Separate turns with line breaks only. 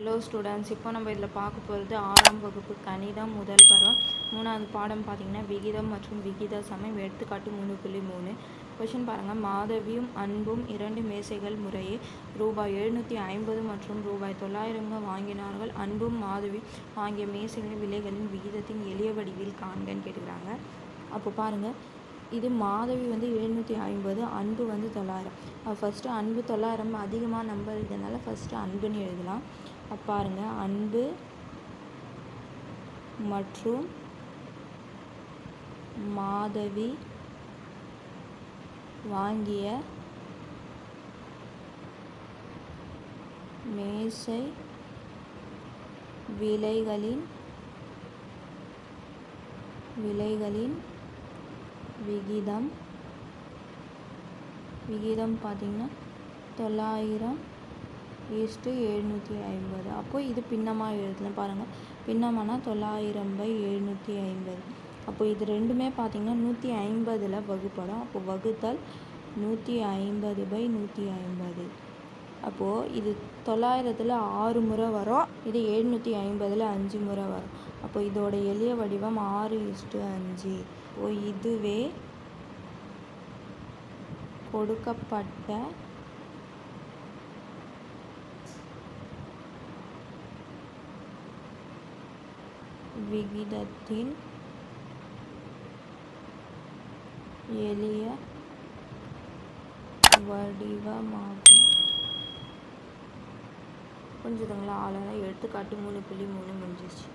Hello students இப்போ நம்ம இதில் பார்க்க போகிறது ஆறாம் வகுப்பு கணிதம் முதல் பருவம். மூணாவது பாடம் பார்த்தீங்கன்னா விகிதம் மற்றும் விகித சமயம் எடுத்துக்காட்டு மூணு புள்ளி மூணு. கொஷின் பாருங்கள் மாதவியும் அன்பும் இரண்டு மேசைகள் முறையே ரூபாய் எழுநூற்றி ஐம்பது மற்றும் ரூபாய் தொள்ளாயிரங்க வாங்கினார்கள். அன்பும் மாதவி வாங்கிய மேசைகளின் விலைகளின் விகிதத்தின் எளிய வடிவில் காண்கன்னு கேட்டுக்கிறாங்க. அப்போ பாருங்கள் இது மாதவி வந்து எழுநூற்றி ஐம்பது அன்பு வந்து தொள்ளாயிரம். ஃபஸ்ட்டு அன்பு தொள்ளாயிரம் அதிகமாக நம்பர் இருக்கிறதுனால ஃபஸ்ட்டு அன்புன்னு எழுதலாம். பாருங்கள் பாருங்க அன்பு மற்றும் மாதவி வாங்கிய மேசை விலைகளின் விலைகளின் விகிதம் விகிதம் பார்த்திங்கன்னா தொள்ளாயிரம் ஈஸ்ட்டு எழுநூற்றி ஐம்பது. அப்போது இது பின்னமாக எழுதலாம் பாருங்கள் பின்னமானா தொள்ளாயிரம் பை எழுநூற்றி ஐம்பது. அப்போ இது ரெண்டுமே பார்த்திங்கன்னா நூற்றி ஐம்பதில் வகுப்படும். அப்போ வகுத்தல் நூற்றி ஐம்பது பை நூற்றி ஐம்பது. அப்போது இது தொள்ளாயிரத்தில் ஆறு முறை வரும். இது எழுநூற்றி ஐம்பதில் அஞ்சு முறை வரும். அப்போ இதோட எளிய வடிவம் ஆறு இஸ்ட்டு அஞ்சு. ஓ இதுவே கொடுக்கப்பட்ட விகிதத்தின் எளிய வடிவமாகும். புரிஞ்சுதுங்களா? அவ்வளோதான் எடுத்துக்காட்டு மூணு புள்ளி மூணு முடிஞ்சிச்சு